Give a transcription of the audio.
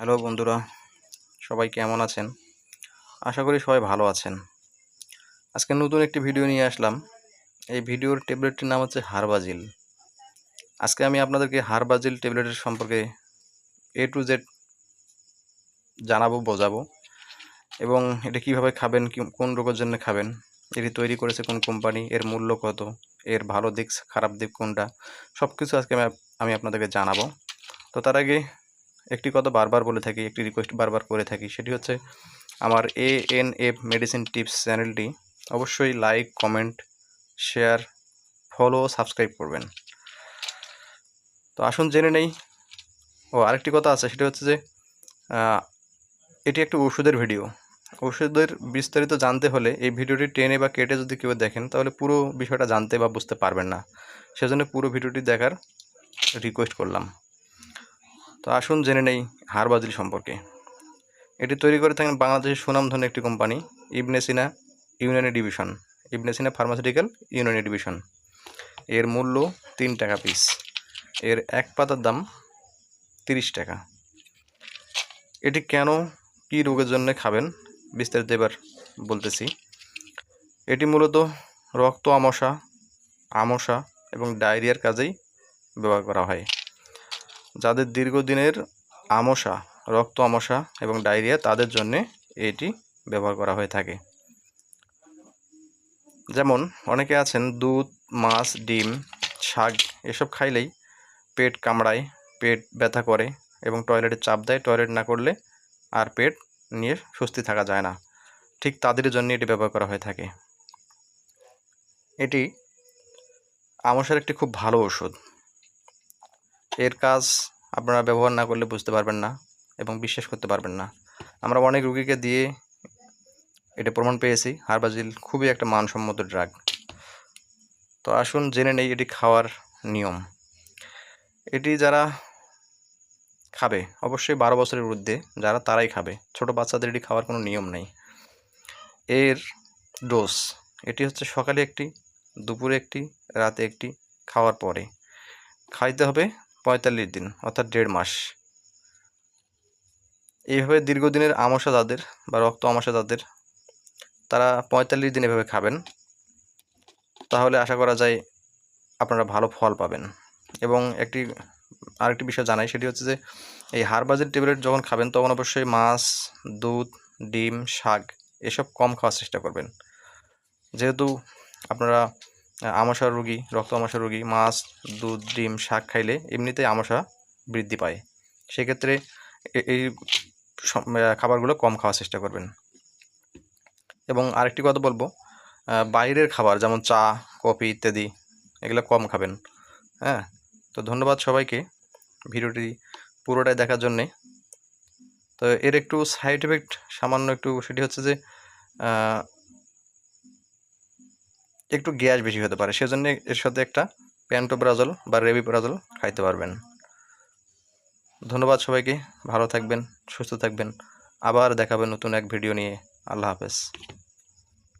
Hello বন্ধুরা, সবাই কেমন আছেন? আশা করি সবাই ভালো আছেন। আজকে নতুন একটি ভিডিও নিয়ে আসলাম। এই ভিডিওর ট্যাবলেটটির নাম হচ্ছে হারবাজিল। আজকে আমি আপনাদেরকে হারবাজিল ট্যাবলেটের সম্পর্কে এ টু জেড জানাব, বোঝাবো এবং এটা কীভাবে খাবেন কোন রোগের জন্য খাবেন, এটি তৈরি করেছে কোন কোম্পানি, এর মূল্য কত, এর ভালো দিক, খারাপ দিক কোনটা সব কিছু আজকে আমি আপনাদেরকে জানাব। তো তার আগে একটি কথা বারবার বলে থাকি, একটি রিকোয়েস্ট বারবার করে থাকি, সেটি হচ্ছে আমার A N F medicine tips চ্যানেলটি অবশ্যই like comment share follow subscribe করবেন। তো আসুন জেনে নেই। ও, আরেকটি কথা আছে, সেটা হচ্ছে যে এটি একটি ওষুধের ভিডিও ওষুধের বিস্তারিত জানতে হলে এই ভিডিওটি টেনে বা কেটে যদি কেউ দেখেন, তাহলে পুরো বিষয়টা জানতে বা বুঝতে পারবেন না। সেজন্য পুরো ভিডিওটি দেখার রিকোয়েস্ট করলাম। তো আসুন জেনে নেই হারবাজিল সম্পর্কে। এটি তৈরি করে থাকেন বাংলাদেশের সুনামধন্য একটি company Ibn Sina Unani division. Ibn Sina pharmaceutical Unani division. এর মূল্য তিন টাকা পিস এর এক পাতার দাম তিরিশ টাকা। এটি কেন, কী রোগের জন্য খাবেন, বিস্তারিত এবার বলতেছি। এটি মূলত রক্ত আমশা আমশা এবং ডায়রিয়ার কাজেই ব্যবহার করা হয়। যাদের দীর্ঘদিনের আমশা, রক্ত আমশা এবং ডায়রিয়া, তাদের জন্য এটি ব্যবহার করা হয়ে থাকে। যেমন, অনেকে আছেন দুধ, মাছ, ডিম, শাক এসব খাইলেই পেট কামড়ায়, পেট ব্যথা করে এবং টয়লেটে চাপ দেয়। টয়লেট না করলে আর পেট নিয়ে স্বস্তি থাকা যায় না। ঠিক তাদের জন্য এটি ব্যবহার করা হয়ে থাকে। এটি আমশার একটি খুব ভালো ওষুধ এর কাজ আপনারা ব্যবহার না করলে বুঝতে পারবেন না এবং বিশ্বাস করতে পারবেন না। আমরা অনেক রুগীকে দিয়ে এটা প্রমাণ পেয়েছি, হারবাজিল খুবই একটা মানসম্মত ড্রাগ তো আসুন জেনে নেই এটি খাওয়ার নিয়ম। এটি যারা খাবে, অবশ্যই বারো বছরের ঊর্ধ্বে যারা তারাই খাবে। ছোট বাচ্চাদের এটি খাওয়ার কোনো নিয়ম নেই। এর ডোজ এটি হচ্ছে সকালে একটি, দুপুরে একটি, রাতে একটি, খাওয়ার পরে। খাইতে হবে পঁয়তাল্লিশ দিন, অর্থাৎ দেড় মাস। এইভাবে দীর্ঘদিনের আমসা যাদের বা রক্ত আমসা যাদের, তারা পঁয়তাল্লিশ দিন এভাবে খাবেন। তাহলে আশা করা যায় আপনারা ভালো ফল পাবেন। এবং একটি, আরেকটি বিষয় জানাই, সেটি হচ্ছে যে, এই হারবাজিল ট্যাবলেট যখন খাবেন, তখন অবশ্যই মাছ, দুধ, ডিম, শাক, এসব কম খাওয়ার চেষ্টা করবেন। যেহেতু আপনারা আমাশার রোগী, রক্ত আমাশার রোগী, মাছ, দুধ, ডিম, শাক খাইলে এমনিতেই আমাশা বৃদ্ধি পায়। সেক্ষেত্রে এই খাবারগুলো কম খাওয়ার চেষ্টা করবেন। এবং আরেকটি কথা বলব বাইরের খাবার যেমন চা, কফি ইত্যাদি, এগুলো কম খাবেন হ্যাঁ? তো ধন্যবাদ সবাইকে ভিডিওটি পুরোটাই দেখার জন্যে। তো এর একটু সাইড এফেক্ট সামান্য একটু, সেটি হচ্ছে যে একটু গ্যাস বেশি হতে পারে। সেজন্য এর সাথে একটা প্যান্টোব্রাজল বা রেবিপ্রাজল খাইতে পারবেন। ধন্যবাদ সবাইকে। ভালো থাকবেন, সুস্থ থাকবেন। আবার দেখাবেন নতুন এক ভিডিও নিয়ে। আল্লাহ হাফেজ।